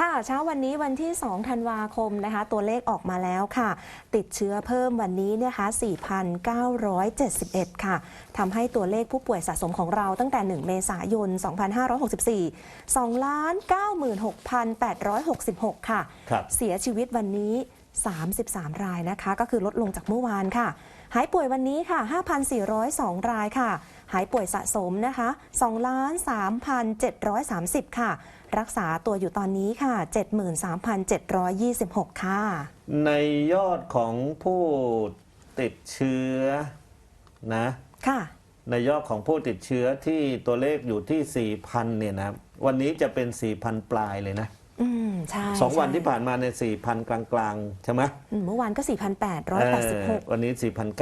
ค่ะเช้าวันนี้วันที่ 2 ธันวาคมนะคะ ตัวเลขออกมาแล้วค่ะ ติดเชื้อเพิ่มวันนี้เนี่ยคะ 4,971 ค่ะทำให้ตัวเลขผู้ป่วยสะสมของเราตั้งแต่ 1 เมษายน 2564 2,96,866 ค่ะครับเสียชีวิตวันนี้ 33 รายนะคะ ก็คือลดลงจากเมื่อวานค่ะ หายป่วยวันนี้ค่ะ 5,402 รายค่ะ หายป่วยสะสมนะคะ2,3,730 ค่ะ รักษาตัวอยู่ตอนนี้ค่ะ 73,726 ค่ะ ในยอดของผู้ติดเชื้อนะ ค่ะ ในยอดของผู้ติดเชื้อที่ตัวเลขอยู่ที่ 4,000 เนี่ยนะ วันนี้จะเป็น 4,000 ปลายเลยนะอืม ใช่สองวันใช่ ที่ผ่านมาในย4,000 กลางๆ ใช่ไหมอืมเมื่อวานก็ เออ4,886 วันนี้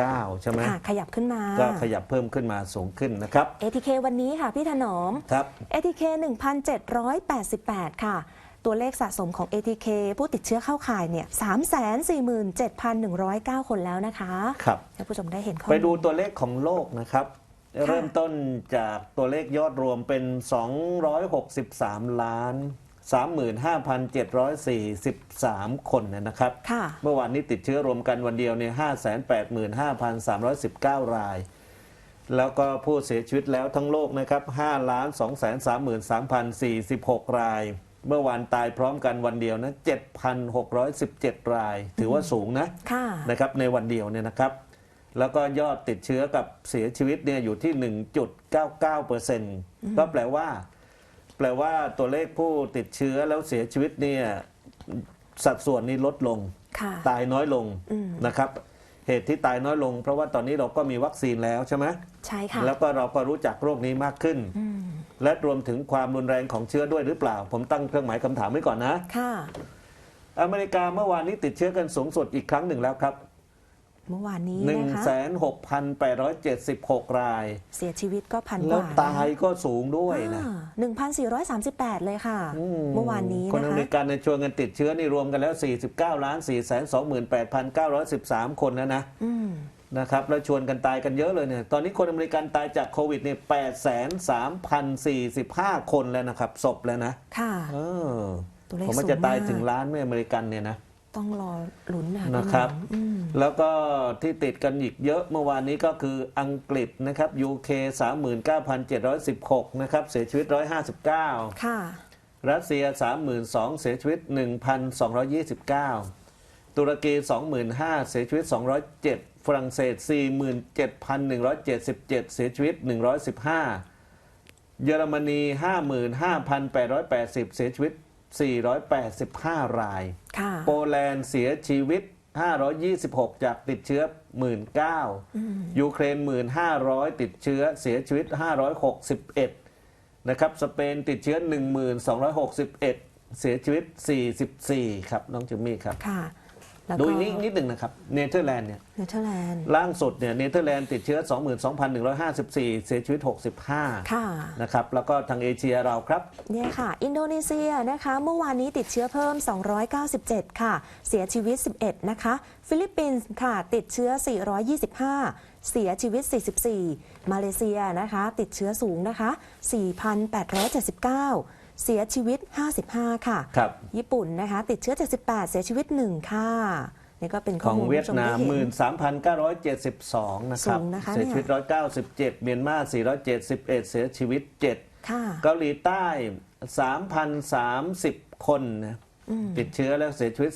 4,900 ใช่ไหมค่ะ ขยับขึ้นมา ก็ขยับเพิ่มขึ้นมาสูงขึ้นนะครับ ATK วันนี้ค่ะพี่ถนอม ครับ ATK 1,788 ค่ะ ตัวเลขสะสมของ ATK ผู้ติดเชื้อเข้าข่ายเนี่ย347,109 คนแล้วนะคะครับ ให้ผู้ชมได้เห็นข้อไปมูล ดูตัวเลขของโลกนะครับค่ะเริ่มต้นจากตัวเลขยอดรวมเป็น 263 ล้าน 35,743 คนนะครับค่ะเมื่อวานนี้ติดเชื้อรวมกันวันเดียวเนี่ย585,319 ราย แล้วก็ผู้เสียชีวิตแล้วทั้งโลกนะครับ5ล้าน233,046 ราย เมื่อวานตายพร้อมกันวันเดียวนะ7,617 ราย ถือว่าสูงนะค่ะนะครับในวันเดียวเนี่ยนะครับแล้วก็ยอดติดเชื้อกับเสียชีวิตเนี่ยอยู่ที่ 1.99%ก็แปลว่าแป ลว่าตัวเลขผู้ติดเชื้อแล้วเสียชีวิตเนี่ยสัดส่วนนี้ลดลงค่ะตายน้อยลงอืมนะครับ เหตุที่ตายน้อยลง เพราะว่าตอนนี้เราก็มีวัคซีนแล้วใช่ไหมใช่ค่ะแล้วก็เราก็รู้จักโรคนี้มากขึ้นอืมและรวมถึงความรุนแรงของเชื้อด้วยหรือเปล่า ผมตั้งเครื่องหมายคำถามไว้ก่อนนะ ค่ะ อเมริกาเมื่อวานนี้ติดเชื้อกันสูงสุดอีกครั้งหนึ่งแล้วครับ เมื่อวานนี้1นะคะ6 8 7 6ราย เสียชีวิตก็พันกแล้วว่าตายก็สูงด้วยนะหนึ่งพันสี่ร้อยสามสิบแปดเลยค่ะอืเมื่อวานนี้คนนะอเมคะริกันในชวนกันติดเชื้อนี่รวมกันแล้ว49ล้าน4 2 8 9 1 3คนแล้วนะอืมนะครับแล้วชวนกันตายกันเยอะเลยเนี่ย ตอนนี้คนอเมริกันตายจากโควิดเนี่ย8 3 0 45คนแล้วนะครับศพแล้วนะ ค่ะเออตัวเลขผมว่าสูงจะตายมากถึงล้านไม่อเมริกันเนี่ยนะ ต้องรอลุ้นนะนะครับพี่หมออืมแล้วก็ที่ติดกันอีกเยอะเมื่อวานนี้ก็คืออังกฤษนะครับ UK 39,716 นะครับ เสียชีวิต 159 ค่ะ รัสเซีย 32,000 เสียชีวิต 1,229 ตุรกี 25,000 เสียชีวิต 207 ฝรั่งเศส 47,177 เสียชีวิต 115 เยอรมนี 55,880 เสียชีวิต 485 ราย ค่ะ โปแลนด์เสียชีวิต 526 จากติดเชื้อ 19,000ยูเครน 1,500 ติดเชื้อเสียชีวิต 561 นะครับ สเปนติดเชื้อ 1,261 เสียชีวิต 44 ครับ น้องจิมมี่ครับ ค่ะ แล้วดูก็อีกนิดนิดหนึ่งนะครับเนเธอร์แลนด์เนี่ยเนเธอร์แลนด์ล่าสุดเนี่ยเนเธอร์แลนด์ติดเชื้อ 22,154 เสียชีวิต 65ค่ะ นะครับแล้วก็ทางเอเชียเราครับ เนี่ยค่ะ อินโดนีเซียนะคะ เมื่อวานนี้ติดเชื้อเพิ่ม 297 ค่ะ เสียชีวิต 11 นะคะ ฟิลิปปินส์ค่ะ ติดเชื้อ 425 เสียชีวิต 44 มาเลเซียนะคะ ติดเชื้อสูงนะคะ 4,879 เสียชีวิต 55 ค่ะ ครับ ญี่ปุ่นนะคะ ติดเชื้อ 78 เสียชีวิต 1 ค่ะ นี่ก็เป็นขข้อองมูลเวียดคุณผู้ชนามได้เห็13,972นะครับ สูงนะคะเสียชีวิต197เมียนมา471เสียชีวิต7ค่ะ เกาหลีใต้3,030คนนะติดเชื้อแล้วเสียชีวิต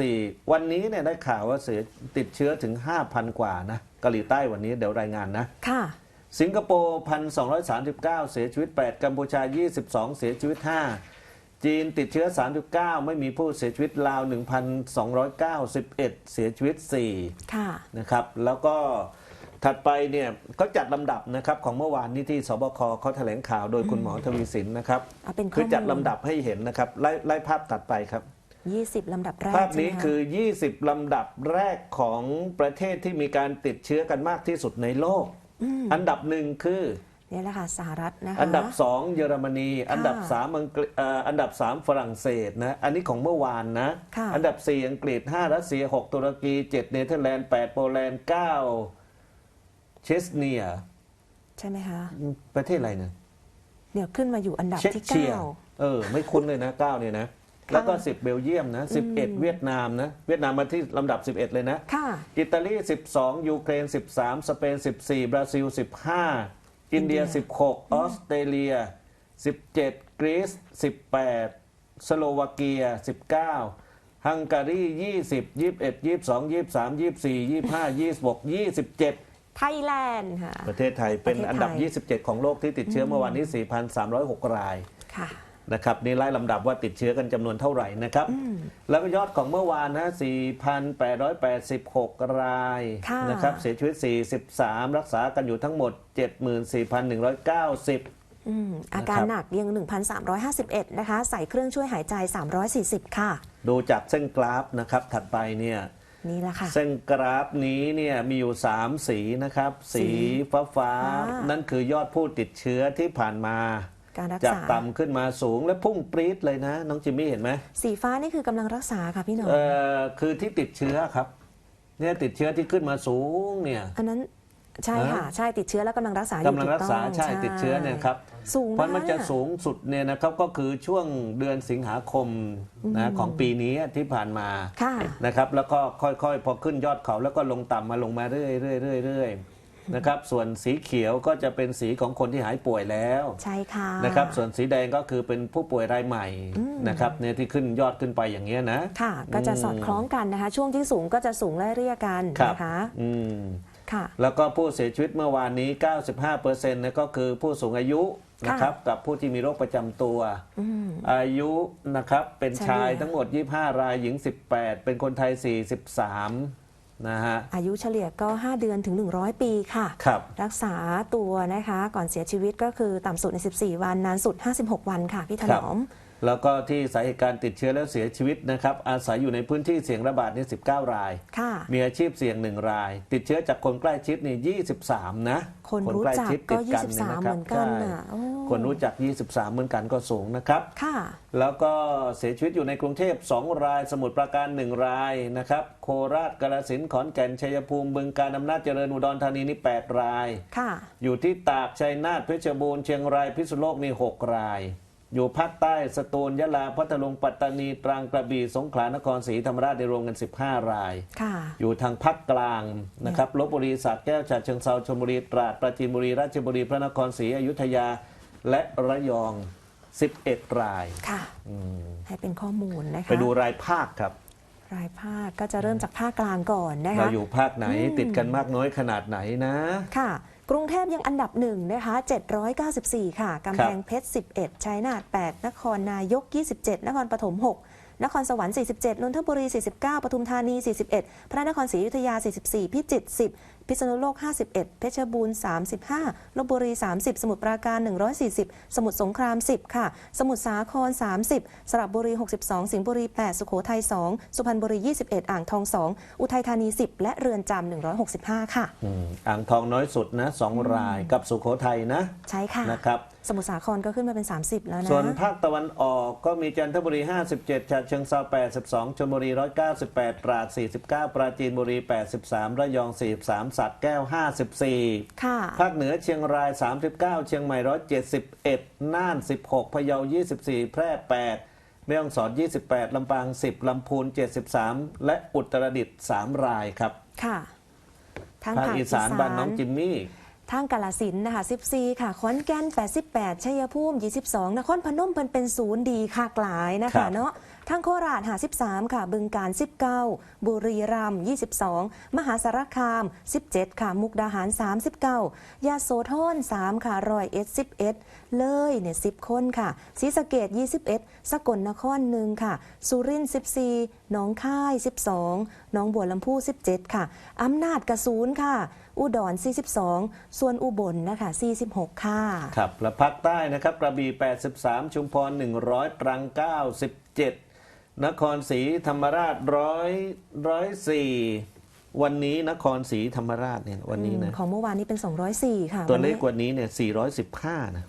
44 วันนี้เนี่ยได้ข่าวว่าเสียติดเชื้อถึง 5,000 กว่านะ เกาหลีใต้วันนี้เดี๋ยวรายงานนะ ค่ะ สิสิงคโปร์1,239 เสียชีวิต 8 กัมพูชา 22 เสียชีวิต 5 จีนติดเชื้อ 39 ไม่มีผู้เสียชีวิตลาว 1,291 เสียชีวิต4ค่ะนะครับแล้วก็ถัดไปเนี่ยก็จัดลำดับนะครับของเมื่อวานนี้ที่สบคเขาแถลงข่าวโดยคุณหมอทวีสินนะครับเอาเป็นข้อมูลคือจัดลำดับให้เห็นนะครับไล่ไล่ภาพตัดไปครับ20 ลำดับแรกภาพนี้ใช่ไหมะคือ 20 ลำดับแรกของประเทศที่มีการติดเชื้อกันมากที่สุดในโลกม อันดับหนึ่งคือเนี่ยแหละค่ะสหรัฐนะคะอันดับ2เยอรมนี อันดับค่ะ3อังกฤษเอ่ออันดับ3ฝรั่งเศสนะอันนี้ของเมื่อวานนะค่ะอันดับ4อังกฤษ5รัสเซีย6ตุรกี7เนเธอร์แลนด์8โปแลนด์9เชสเนีย ใช่ไหมคะ ประเทศอะไรเนี่ยเดี๋ยวขึ้นมาอยู่อันดับเช็กที่เชียเก้าเออ ไม่คุ้นเลยนะ9เนี่ยนะ แล้วก็10เบลเยียมนะ11 เวียดนามนะเวียดนามมาที่ลำดับ 11 เลยนะค่ะ อิตาลี 12 ยูเครน 13 สเปน 14 บราซิล 15 อินเดีย 16 ออสเตรเลีย 17 กรีซ 18 สโลวาเกีย 19 ฮังการี 20 21 22 23 24 25 26 27ไทยแลนด์ค่ะ ประเทศไทยเป็นประเทศไทยอันดับ 27 ของโลกที่ติดเชื้อเมื่อวานนี้ 4,306 ราย ค่ะ นะครับนี่ไล่ลำดับว่าติดเชื้อกันจำนวนเท่าไหร่นะครับ แล้วก็ยอดของเมื่อวานนะ4,886 รายค่ะนะครับเสียชีวิต 43 รักษากันอยู่ทั้งหมด 74,190อืมอาการนะครับหนักยัง 1,351 นะคะ ใส่เครื่องช่วยหายใจ 340 ค่ะ ดูจากเส้นกราฟนะครับ ถัดไปเนี่ยนี่แหละค่ะ เส้นกราฟนี้เนี่ยมีอยู่ 3 สีนะครับ สีสีฟ้าฟ้าๆฟ้านั่นั่นคือยอดผู้ติดเชื้อที่ผ่านมา การรักจากษา ต่ำขึ้นมาสูงและพุ่งปรี๊ดเลยนะ น้องจิมมี่เห็นไหมสีฟ้านี่คือกำลังรักษาค่ะพี่หนอมเอ่อคือที่ติดเชื้อครับ เนี่ยติดเชื้อที่ขึ้นมาสูงเนี่ย อันนั้นใช่ค่ะ ใช่ติดเชื้อแล้วกำลังรักษาอยู่กำลังรักษาถูต้องใช่ติดเชื้อเนี่ยครับ สูงเพราะมันจะากสูงสุดเนี่ยนะครับก็คือช่วงเดือนสิงหาคมนะของปีนี้ที่ผ่านมาค่ะ นะครับ แล้วก็ค่อยๆ พอขึ้นยอดเขาแล้วก็ลงต่ำมาลงมาเรื่อยๆเรื่อยๆ นะครับ ส่วนสีเขียวก็จะเป็นสีของคนที่หายป่วยแล้วใช่ค่ะนะครับ ส่วนสีแดงก็คือเป็นผู้ป่วยรายใหม่นะครับเนี่ยที่ขึ้นยอดขึ้นไปอย่างเงี้ยนะค่ะ ก็จะสอดคล้องกันนะคะ ช่วงที่สูงก็จะสูงไล่เรียกกันครับนะคะอืมค่ะแล้วก็ผู้เสียชีวิตเมื่อวานนี้ 95%นะก็คือผู้สูงอายุนะครับกับผู้ที่มีโรคประจำตัวอืมอายุนะครับเป็นเฉลี่ยชายทั้งหมด 25 รายหญิง 18 เป็นคนไทย 43 นะฮะ อายุเฉลี่ยก็ 5 เดือนถึง 100 ปีค่ะ ครับ รักษาตัวนะคะ ก่อนเสียชีวิตก็คือต่ำสุดใน 14 วันนานสุด 56 วันค่ะ พี่ถคนรับอม แล้วก็ที่สาเหตุการติดเชื้อแล้วเสียชีวิตนะครับ อาศัยอยู่ในพื้นที่เสี่ยงระบาดนี่19 รายค่ะมีอาชีพเสี่ยง 1 ราย ติดเชื้อจากคนใกล้ชิดนี่23 นะ คนรู้จักใชิดก็ติดเนย23นะเหคมืรับอนกันใช่น่ะโอ้คนรู้จัก 23 เหมือนกันก็สูงนะครับค่ะแล้วก็เสียชีวิตอยู่ในกรุงเทพ 2 ราย สมุทรปราการ 1 รายนะครับ โคราชกาฬสินธุ์ขอนแก่นชัยภูมิบึงกาฬอำนาจเจริญอุดรธานีนี่8รายค่ะอยู่ที่ตากชัยนาทเพชรบูรณ์เชียงรายพิษณุโลกนี่6ราย อยู่ภาคใต้สตูลยะลาพัทลุงปัตตานีตรังกระบี่สงขลานครศรีธรรมราชได้รวมกัน 15 รายค่ะอยู่ทางภาคกลางนะครับลบบุรีสระแก้วฉะเชิงเซาชลบุรีตราดปราจีนบุรีราชบุรีพระนครศรีอยุธยาและระยอง 11 รายค่ะให้เป็นข้อมูลนะคะไปดูรายภาคครับ รายภาคก็จะเริ่มจากภาคกลางก่อนนะคะเราอยู่ภาคไหนติดกันมากน้อยขนาดไหนนะค่ะ กรุงเทพยังอันดับหนึ่งนะคะ794 ค่ะกำแพงเพชร 11 ชัยนาท8 นครนายก 27 นครปฐม 6 นครสวรรค์ 47 นนทบุรี 49 ปทุมธานี 41 พระนครศรีอยุธยา 44 พิจิตร 10พิษณุโลก 51 เพชรบูรณ์ 35ลบบุรี 30 สมุทรปราการ 140 สมุทรสงคราม 10 ค่ะ สมุทรสาคร 30 สระบุรี 62 สิงห์บุรี 8 สุโขทัย 2 สุพรรณบุรี 21 อ่างทอง 2 อุทัยธานี 10 และเรือนจำ165 ค่ะอืมอ่างทองน้อยสุดนะสองรายกับสุโขทัยนะ ใช่ค่ะนะครับสมุทรสาครก็ขึ้นมาเป็น 30 แล้วนะ ส่วนภาคตะวันออกก็มีจันทบุรี 57ฉะเชิงเซา82ชลบุรี 198ตราด49 ปราจีนบุรี 83 ระยอง 43สัตว์แก้ว 54 ค่ะ ภาคเหนือเชียงราย 39 เชียงใหม่ 171 น่าน 16 พะเยา 24 แพร่ 8 แม่ฮ่องสอน 28 ลำปาง 10 ลำพูน 73 และอุตรดิตถ์3รายครับ ค่ะ ทางภาคอีสานบ้านน้องจิมมี่ทางกาลสินธุ์นะคะ14 ค่ะ ขอนแก่น 88 ชัยภูมิ 22 นครพนมเป็นเป็นศูนย์ดีค่ะกหลายนะครัคะบเนาะทางโคราช53ค่ะ บึงการ 19 บุรีรัมย์22 มหาสารคาม 17 ค่ะ มุกดาหาร 39 ยาโสธร3 ค่ะรอยเอ็ด11 เลยเนี่ย10 คนค่ะศรีสะเกด21 สกลนครหนึ่งค่ะ สุรินทร์14หนองคาย 12หนองบัวลำพู 17 ค่ะ อำนาจกระสูนค่ะ อุดร 42 ส่วนอุบลนะคะ 46 ค่ะ ครับและภาคใต้นะครับ กระบี่ 83 ชุมพร 100 ตรัง 97นครศรีธรรมราชร้อยร้อยสี่วันนี้นครศรีธรรมราชเนี่ยวันนี้นะ ของเมื่อวานนี้เป็น 204 ค่ะ ตัวเลขนกว่านี้เนี่ย415 นะ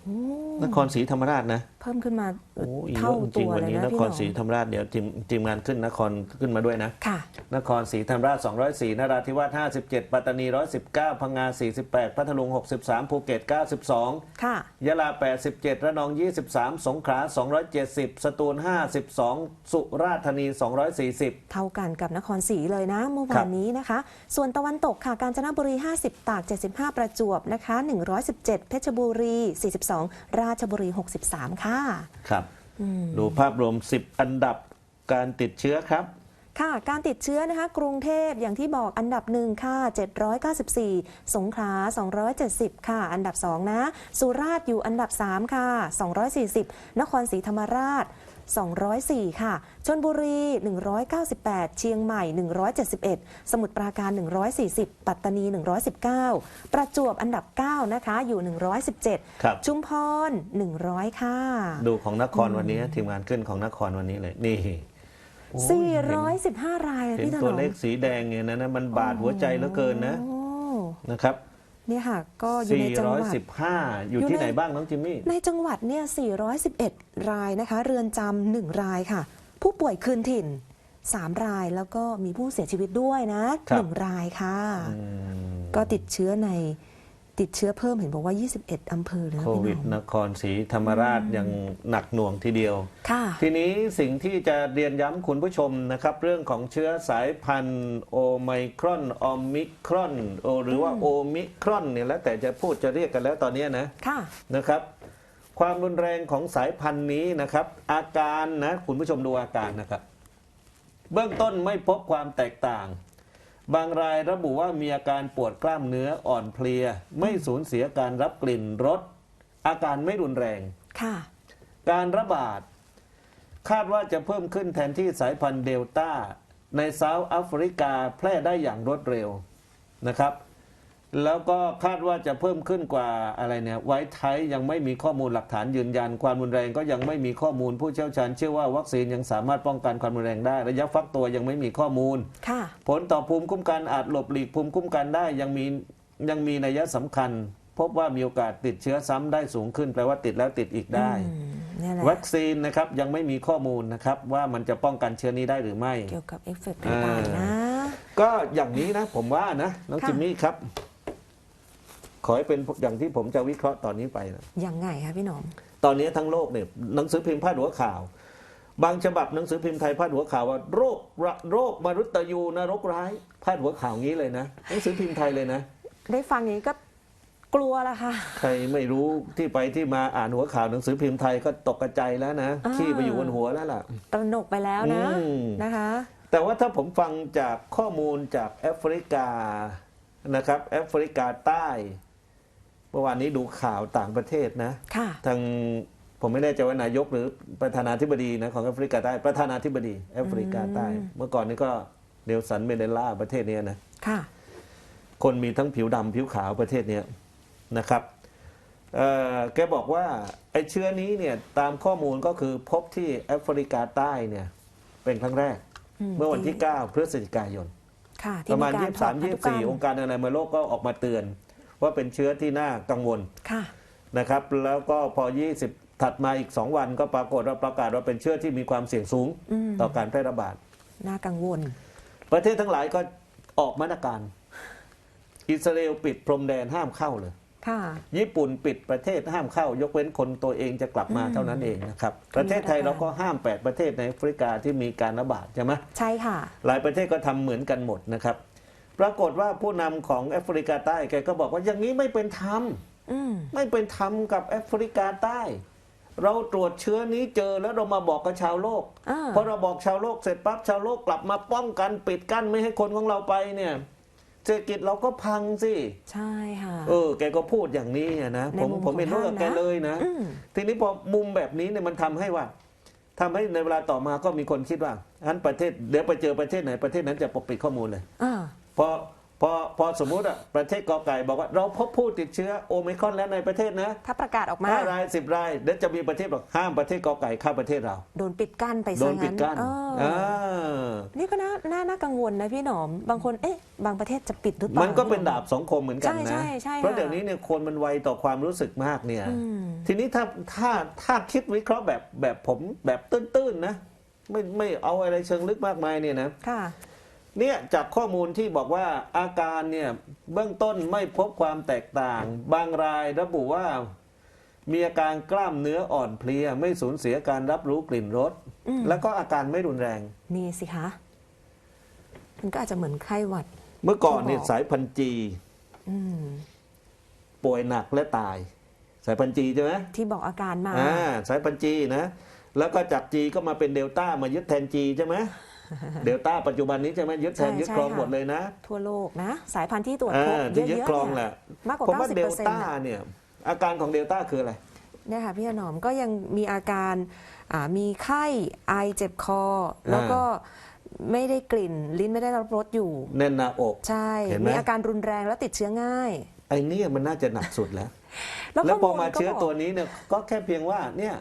นครศรีธรรมราชนะ เพิ่มขึ้นมาโอ้ยเยเท่าอะจตัริงวๆวันเลยนี้นะนพี่คหรนอมศรีธรรมราชเดี๋ยวทีมทีมงานขึ้นนครขึ้นมาด้วยนะค่ะนครศรีธรรมราช 204นราธิวาส57 ปัตตานี 119 พังงา 48 พัทลุง 63 ภูเก็ต 92 ค่ะยะลา 87 ระนอง 23 สงขลา 270 สตูล 52 สุราษฎร์ธานี 240 เท่ากันกับนครศรีเลยนะเมื่อครัวานบนี้นะคะ ส่วนตะวันตกค่ะกาญจนบุรี 50 ตาก 75 ประจวบนะคะ 117 เพชรบุรี 42ราชบุรี 63 ค่ะ ครับ ดูภาพรวม 10 อันดับการติดเชื้อครับ ค่ะ การติดเชื้อนะคะกรุงเทพอย่างที่บอกอันดับหนึ่งค่ะ 794 สงขลา 270 ค่ะ อันดับ 2 นะ สุราษฎร์อยู่อันดับ 3 ค่ะ 240 นครศรีธรรมราช 204 ค่ะ ชนบุรี 198 เชียงใหม่ 171 สมุทรปราการ 140 ปัตตานี 119 ประจวบอันดับ 9 นะคะ อยู่ 117ครับชุมพร 100 ค่ะ ดูของนครวันนี้ทีมงานขึ้นของนครวันนี้เลยนี่โอ้ยเห็น 415 รายอะเห็นพี่ถนตัวอมเลขสีแดงเนี่ยนะนะมันบาดหัวใจเหลือเกินนะโอ้นะครับเนี่ยค่ะ ก็อยู่ในจังหวัด 415 อยู่อยู่ที่ในไหนบ้างน้องจิมมี่ ในจังหวัดเนี่ย 411 รายนะคะ เรือนจำหนึ่งรายค่ะ ผู้ป่วยคืนถิ่น 3 ราย แล้วก็มีผู้เสียชีวิตด้วยนะครับ หนึ่งรายค่ะก็ติดเชื้อใน ติดเชื้อเพิ่มเห็นบอกว่า 21 อำเภอเลยนะโคพี่วิดน้องนครศรีธรรมราชยังหนักหน่วงทีเดียว ค่ะ ทีนี้สิ่งที่จะเรียนย้ำคุณผู้ชมนะครับ เรื่องของเชื้อสายพันธุ์โอไมครอนออมิครอนโอหรือว่าโอมิครอนเนี่ยแล้วแต่จะพูดจะเรียกกันแล้วตอนเนี้ยนะ ค่ะ นะครับ ความรุนแรงของสายพันธุ์นี้นะครับ อาการนะ คุณผู้ชมดูอาการนะครับ เบื้องต้นไม่พบความแตกต่าง บางรายระบุว่ามีอาการปวดกล้ามเนื้ออ่อนเพลีย ไม่สูญเสียการรับกลิ่นรสอาการไม่รุนแรง ค่ะ การระบาด คาดว่าจะเพิ่มขึ้นแทนที่สายพันธุ์เดลต้า ในเซาท์แอฟริกาแพร่ได้อย่างรวดเร็วนะครับ แล้วก็คาดว่าจะเพิ่มขึ้นกว่าอะไรเนี่ยไวท์ไทยยังไม่มีข้อมูลหลักฐานยืนยัน ความรุนแรงก็ยังไม่มีข้อมูลผู้เชี่ยวชาญเชื่อว่าวัคซีนยังสามารถป้องกันความรุนแรงได้ ระยะฟักตัวยังไม่มีข้อมูลค่ะผลต่อภูมิคุ้มกันอาจหลบหลีกภูมิคุ้มกันได้ยังมียังมีนัยสำคัญ พบว่ามีโอกาสติดเชื้อซ้ำได้สูงขึ้นแปลว่าติดแล้วติดอีกได้อืมเนี่ยแหละวัคซีนนะครับยังไม่มีข้อมูลนะครับว่ามันจะป้องกันเชื้อนี้ได้หรือไม่ เกี่ยวกับเอฟเฟกต์ต่างๆนะก็อย่างนี้นะผมว่านะน้องค่ะจิมมี่ครับ ขอให้เป็นอย่างที่ผมจะวิเคราะห์ตอนนี้ไปนะยังไงคะพี่หนอม ตอนนี้ทั้งโลกเนี่ยหนังสือพิมพ์พาดหัวข่าว บางฉบับหนังสือพิมพ์ไทยพาดหัวข่าวว่าโรคระโรคมรุตยูนรกร้ายพาดหัวข่าวงี้เลยนะหนังสือพิมพ์ไทยเลยนะ ได้ฟังอย่างนี้ก็กลัวละค่ะ ใครไม่รู้ที่ไปที่มาอ่านหัวข่าวหนังสือพิมพ์ไทยก็ตกกระใจแล้วนะอ่าขี้ไปอยู่บนหัวแล้วล่ะตระหนกไปแล้วนะอืมนะคะ แต่ว่าถ้าผมฟังจากข้อมูลจากแอฟริกานะครับแอฟริกาใต้เมื่อวานนี้ดูข่าวต่างประเทศนะค่ะทางผมไม่แน่ใจว่านายกหรือประธานาธิบดีนะของแอฟริกาใต้ประธานาธิบดีแอฟริกาใต้ เมื่อก่อนนี้ก็เดลสันเมเดลาประเทศเนี้ยนะค่ะ คนมีทั้งผิวดำผิวขาวประเทศเนี้ยนะครับเอ่อแกบอกว่าไอ้เชื้อนี้เนี่ยตามข้อมูลก็คือพบที่แอฟริกาใต้เนี่ยเป็นครั้งแรกอืมเมื่อวันที่ 9 พฤศจิกายนค่ะปที่ระมาณกถอดพันธุกรรม23-24 องค์การอนามัยโลกก็ออกมาเตือน ว่าเป็นเชื้อที่น่ากังวลค่ะนะครับ แล้วก็พอ 20 ถัดมาอีก 2 วันก็ปรากฏว่าประกาศว่าเป็นเชื้อที่มีความเสี่ยงสูงอืมต่อการแพร่ระบาด น่ากังวล ประเทศทั้งหลายก็ออกมาตรการ อิสราเอลปิดพรมแดนห้ามเข้าเลยค่ะญี่ปุ่นปิดประเทศห้ามเข้า ยกเว้นคนตัวเองจะกลับมาอืมเท่านั้นเองนะครับ ประเทศไทยเราก็ห้าม 8 ประเทศในแอฟริกาที่มีการระบาดใช่ไหมใช่ค่ะ หลายประเทศก็ทำเหมือนกันหมดนะครับ ปรากฏว่าผู้นำของแอฟริกาใต้แกก็บอกว่าอย่างนี้ไม่เป็นธรรมอืมไม่เป็นธรรมกับแอฟริกาใต้ เราตรวจเชื้อนี้เจอแล้วเรามาบอกกับชาวโลกอ่าพอเราบอกชาวโลกเสร็จปั๊บชาวโลกกลับมาป้องกันปิดกั้นไม่ให้คนของเราไปเนี่ยเศรษฐกิจเราก็พังสิ ใช่ค่ะเออ แกก็พูดอย่างนี้อะนะในผมมุมผมเห็นของด้วยกับท่านแกนะเลยนะอืมทีนี้พอมุมแบบนี้เนี่ยมันทำให้ว่าทำให้ในเวลาต่อมาก็มีคนคิดว่าอันประเทศเดี๋ยวไปเจอประเทศไหนประเทศนั้นจะปกปิดข้อมูลเลยอ่า พอพพอพอสมมุติอะประเทศกอไก่บอกว่าเราพบผู้ติดเชื้อโอไมครอนแล้วในประเทศนะถ้าประกาศออกมาห้ารายสิบรายเดี๋ยวจะมีประเทศบอกห้ามประเทศกอไก่เข้าประเทศเรา โดนปิดกั้นไปโดซะนปิดกั้นเอออ่านี่ก็น่าน่าน่ากังวลนะพี่หนอม บางคนเอ๊ะบางประเทศจะปิดหรือเปล่ามันก็เป็นดาบสองคมเหมือนกันใช่นะใช่ใช่ค่ะเพราะเดี๋ยวนี้เนี่ยคนมันไวต่อความรู้สึกมากเนี่ยอืมทีนี้ถ้าถ้าถ้าคิดวิเคราะห์แบบแบบผมแบบตื้นๆนะ ไม่ไม่เอาอะไรเชิงลึกมากมายเนี่ยนะค่ะ เนี่ยจากข้อมูลที่บอกว่าอาการเนี่ยเบื้องต้นไม่พบความแตกต่าง บางรายระบุว่า มีอาการกล้ามเนื้ออ่อนเพลีย ไม่สูญเสียการรับรู้กลิ่นรสอืม แล้วก็อาการไม่รุนแรง นี่สิคะ มันก็อาจจะเหมือนไข้หวัด เมื่อก่อนเนี่ยที่บอก สายพันธุ์จีอืมป่วยหนักและตาย สายพันธุ์จีใช่ไหมที่บอกอาการมา อ่าสายพันธุ์จีนะแล้วก็จากจีก็มาเป็นเดลต้ามายึดแทนจีใช่ไหม เดลต้าปัจจุบันนี้ใช่ไหมยึดแทนใช่ยึดใช่ครองค่ะหมดเลยนะ ทั่วโลกนะ สายพันธุ์ที่ตรวจพบอ่าที่ยึดเยอะครองๆแหเนี่ยละมากกว่าผมว่าเดล90%ต้าเนี่ยอาการของเดลต้าคืออะไรเนี่ยค่ะพี่หนอมก็ยังมีอาการอ่ามีไข้ไอเจ็บคอ แล้วก็ไม่ได้กลิ่นลิ้นไม่ได้รับรสอยู่ แน่นหน้าอกใช่เห็นไหมมีอาการรุนแรงและติดเชื้อง่ายไอ้เนี่ยมันน่าจะหนักสุดแล้ว แล้วแล้วพอข้ลมาเชื้อก็บกตัวนี้เนี่ยก็แค่เพียงว่าเนี่ย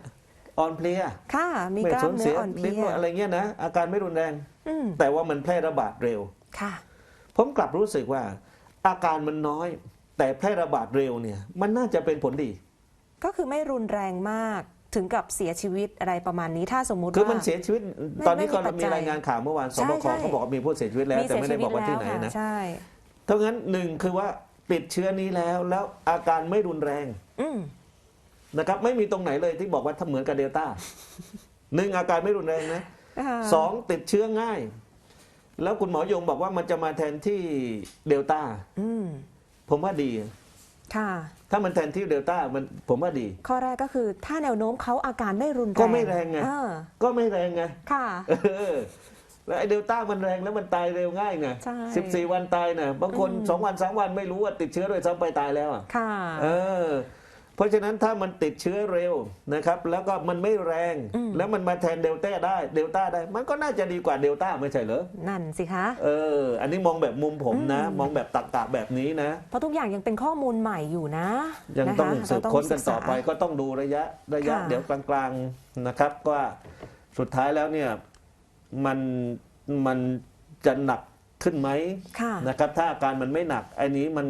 อ่อนเพลียค่ะ มีไม่กล้าสูมญเนื้เสีอยอ่อนเพลิ้ลีนยอะไรเงี้ยนะอาการไม่รุนแรง อืมแต่ว่ามันแพร่ระบาดเร็ว ค่ะ ผมกลับรู้สึกว่า อาการมันน้อย แต่แพร่ระบาดเร็วเนี่ย มันน่าจะเป็นผลดี ก็คือไม่รุนแรงมากถึงกับเสียชีวิตอะไรประมาณนี้ถ้าสมมุติคือว่ามันเสียชีวิตไม่ตอนนี้ก็ไม่มีปัจจัยมีรายงานข่าวเมื่อวานสใช่บคใช่ เขาบอกว่ามีผู้เสียชีวิตแล้ว แต่ไม่ได้บอกว่าที่ไหนเสียชีวิตแล้วนะค่ใช่ เพราะงั้นหนึ่งคือว่าติดเชื้อนี้แล้วแล้วอาการไม่รุนแรง อืม นะครับ ไม่มีตรงไหนเลยที่บอกว่าถ้าเหมือนกับเดลต้าหนึ่งอาการไม่รุนแรงนะค่ะสองติดเชื้อง่าย แล้วคุณหมอยงบอกว่ามันจะมาแทนที่เดลต้าอืมผมว่าดีค่ะถ้ามันแทนที่เดลต้ามันผมว่าดี ข้อแรกก็คือถ้าแนวโน้มเขาอาการไม่รุนแรง ก็ไม่แรงไงเออก็ไม่แรงไงค่ะเออแล้วไอ้เดลต้ามันแรงแล้วมันตายเร็วง่ายไงใช่สิบสี่วันตายนะบางคนสองวันสามวันไม่รู้ว่าติดเชื้อด้วยซ้ำไปตายแล้วอะค่ะ เออเพ ราะฉะนั้นถ้ามันติดเชื้อเร็วนะครับ แล้วก็มันไม่แรงอืมแล้วมันมาแทนเดลต้าได้เดลต้าได้ มันก็น่าจะดีกว่าเดลต้าไม่ใช่เหรอ นั่นสิคะ เออ อันนี้มองแบบมุมผมนะอืมมองแบบตักกะแบบนี้นะ เพราะทุกอย่างยังเป็นข้อมูลใหม่อยู่นะ ยังะคะต้องสืบเราค้นกันต่อไปศึษาก็ต้องดูระยะระยะค่ะเดี๋ยวกลางๆนะครับว่าสุดท้ายแล้วเนี่ยมันมันจะหนักขึ้นไหมค่ะนะครับ ถ้าอาการมันไม่หนัก อันนี้มัน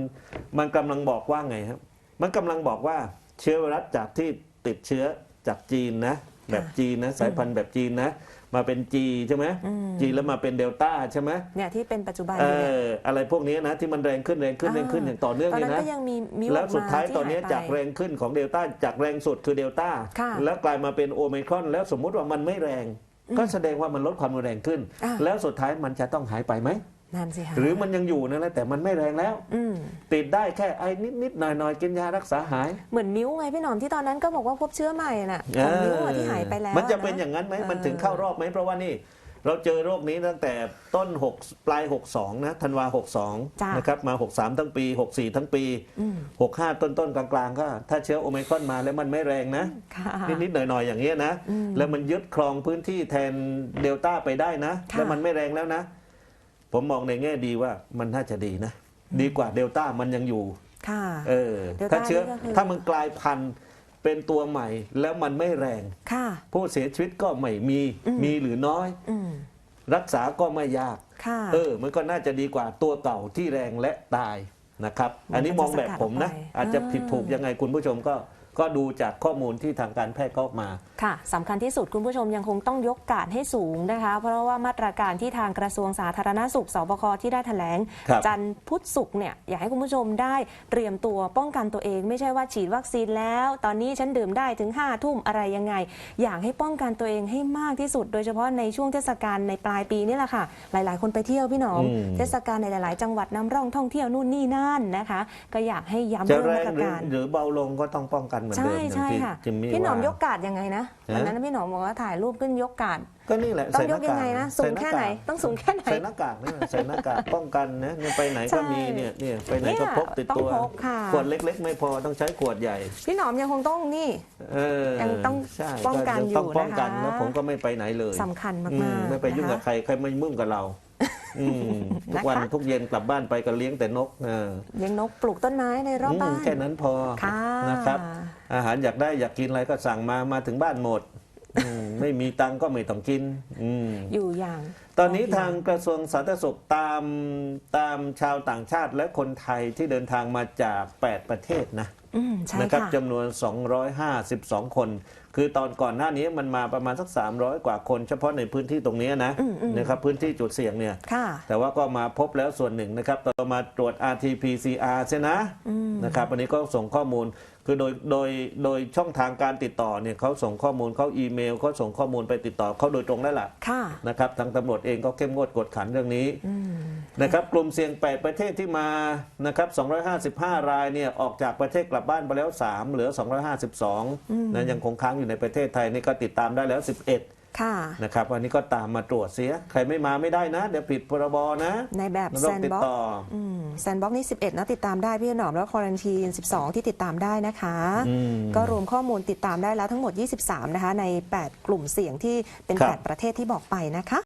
มันกำลังบอกว่าไงครับ มันกำลังบอกว่า เชื้อไวรัสจากที่ติดเชื้อจากจีนนะ แบบจีนนะสายพันธุ์แบบจีนนะ มาเป็นจีใช่ไหมอืมจีนแล้วมาเป็นเดลต้าใช่ไหมเนี่ยที่เป็นปัจจุบันเออยู่เนี่ยออะไรพวกนี้นะที่มันแรงขึ้นแรงขึ้นแรงขึ้นอย่างต่อเนื่องตอนเนี่ยนั้นนะก็ยังมีมิวแล้วสุดท้ายออกมตอนนี้ที่หไปจากแรงขึ้นของเดลต้าจากแรงสุดคือเดลต้าค่ะแล้วกลายมาเป็นโอไมครอนแล้วสมมุติว่ามันไม่แรง ก็แสดงว่ามันลดความรุนแรงขึ้นอะแล้วสุดท้ายมันจะต้องหายไปไหม นั่นสิคะหรือมันยังอยู่นั่นแหละแต่มันไม่แรงแล้ว อืมติดได้แค่ไอ้นิดๆหน่อยๆกินยารักษาหายเหมือนมิ้วไงพี่หนอมที่ตอนนั้นก็บอกว่าพบเชื้อใหม่น่ะของมิ้วอะที่หายไปแล้วมันจะเป็นอย่างนั้นไหมมันถึงเข้ารอบไหมเพราะว่านี่ เราเจอโรคนี้ตั้งแต่ต้น 6 ปลาย 62 นะธันวา จ้ะ 62 นะครับมา 63 ทั้งปี 64 ทั้งปี อืม65 ต้นต้นๆกลางๆ ก็ ถ้าเชื้อโอไมครอนมาแล้วมันไม่แรงนะ ค่ะ นิดๆหน่อยๆ อย่างเงี้ยนะอืมแล้วมันยึดครองพื้นที่แทนเดลต้าไปได้นะ ค่ะ แล้วมันไม่แรงแล้วนะ ผมมองในแง่ดีว่ามันน่าจะดีนะ ดีกว่าเดลต้ามันยังอยู่ ค่ะ เออ เดลต้าถ้าเชื้อนี่ก็คือ ถ้ามันกลายพันธุ์เป็นตัวใหม่แล้วมันไม่แรง ค่ะ ผู้เสียชีวิตก็ไม่มีอืม มีหรือน้อย อืมรักษาก็ไม่ยาก ค่ะ เออ มันก็น่าจะดีกว่าตัวเก่าที่แรงและตายนะครับ มันอันนี้มองแบบผมนะ จะสกัดออกไปอาจจะอ่าผิดถูกยังไงคุณผู้ชมก็ ก็ดูจากข้อมูลที่ทางการแพทย์ก็ออกมา ค่ะสำคัญที่สุดคุณผู้ชมยังคงต้องยกกาดให้สูงนะคะ เพราะว่ามาตรการที่ทางกระทรวงสาธารณสุขสบคที่ได้แถลง ครับ จันทร์พุธศุกร์เนี่ยอยากให้คุณผู้ชมได้เตรียมตัวป้องกันตัวเอง ไม่ใช่ว่าฉีดวัคซีนแล้ว ตอนนี้ฉันดื่มได้ถึง5้าทุ่มอะไรยังไง อยากให้ป้องกันตัวเองให้มากที่สุด โดยเฉพาะในช่วงเทศกาลในปลายปีนี่แหละค่ะ หลาย ๆ คนไปเที่ยวพี่หนอม อืม เทศกาลในหลาย ๆ จังหวัดนำร่องท่องเที่ยวนู่นนี่นั่นนะคะ ก็อยากให้ย้ำจะเรื่องแรมางตรหรือการ หรือเบาลงก็ต้องป้องกันเหมือนใช่เดิมอย่างใช่ที่ค่ะจิมมี่พี่หนอมว่ายกกาดยังไงนะวันนั้นพี่หนอมบอกว่าถ่ายรูปขึ้นยกกาดก็นี่แหละต้องใส่หยน้ากยังกากไงนะสูงแค่ไหนต้องสูงแค่ไหน ใส่หน้ากากนี่ใส่หน้ากากป้องกันนะเนี่ยไปไหนก็มีเนี่ยเนี่ยไปไหนก็เนี่ยพกติดตัวต้องพกค่ะ ขวดเล็ก ๆ ไม่พอต้องใช้ขวดใหญ่ พี่หนอมยังคงต้องนี่ เออยังต้องใช่ป้องกันยังต้องอยู่ป้องกันนะคะ แล้วผมก็ไม่ไปไหนเลยสำคัญมากอืมๆไม่ไปยุ่งกับนะคะ ใครใครไม่มุ่งกับเราอืมทุกวันนะคะ ทุกเย็นกลับบ้านไปก็เลี้ยงแต่นกเออ เลี้ยงนกปลูกต้นไม้ในรอบบ้าอืมนแค่นั้นพอค่ะนะครับ อาหารอยากได้อยากกินอะไรก็สั่งมามาถึงบ้านหมดอืมไม่มีตังค์ก็ไม่ต้องกินอืม อยู่อย่างตอนนี้พเพีย ทางกระทรวงสาธารณสุขตามตามชาวต่างชาติและคนไทยที่เดินทางมาจาก 8 ประเทศนะอืมใช่นะครับค่ะจำนวน 252 คน คือตอนก่อนหน้านี้มันมาประมาณสัก 300 กว่าคน เฉพาะในพื้นที่ตรงนี้นะอืมอืมนะครับพื้นที่จุดเสี่ยงเนี่ย ค่ะ แต่ว่าก็มาพบแล้วส่วนหนึ่งนะครับต่อมาตรวจ RT-PCR ใช่นะนะครับอันนี้ก็ส่งข้อมูลคือโดยโดยโดยช่องทางการติดต่อเนี่ยเขาส่งข้อมูลเขาอีเมลเขาส่งข้อมูลไปติดต่อเขาโดยตรงแล้วล่ะค่ะนะครับทางตำรวจเองก็เข้มงวดกดขันเรื่องนี้นะครับกลุ่มเสี่ยง 8 ประเทศที่มานะครับ255 รายเนี่ยออกจากประเทศกลับบ้านไปแล้ว 3 เหลือ 252นะยังคงค้างอยู่ในประเทศไทยนี่ก็ติดตามได้แล้ว 11ค่ะ นะครับวันนี้ก็ตามมาตรวจเสีย ใครไม่มาไม่ได้นะ เดี๋ยวผิดพรบนะ ในแบบมันแซต้องนติดบ็อกต่อแซนบ็อกนี่ 11 นะติดตามได้พี่หนอมแล้วควอรันทีน 12 ที่ติดตามได้นะคะอืมก็รวมข้อมูลติดตามได้แล้วทั้งหมด 23 นะคะ ใน 8 กลุ่มเสี่ยงที่เป็นครับ8ประเทศที่บอกไปนะคะ